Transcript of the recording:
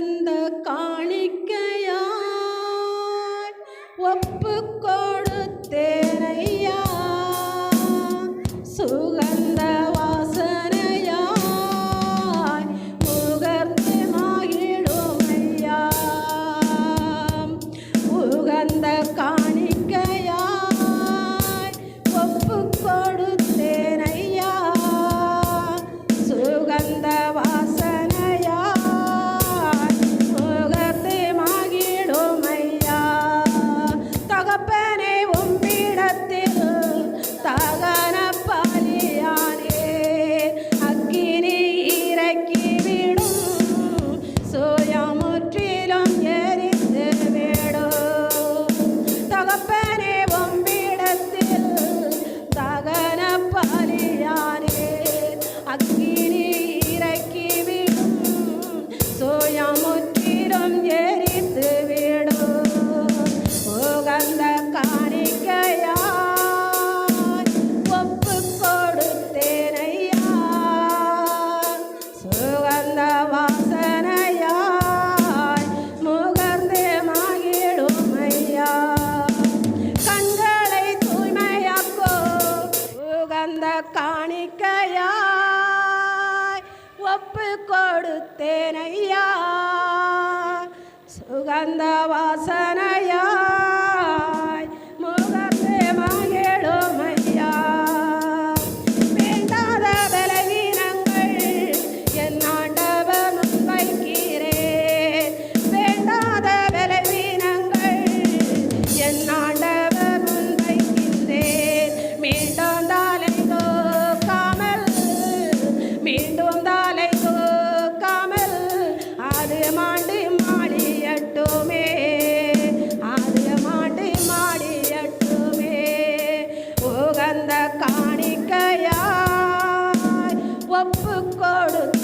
சுகந்த காணிக்கையாய் ஒப்புக்கோ ஒப்பு கொடுத்தேனையா சுகந்த வாசனையாய் ஒப்பு கொடுத்து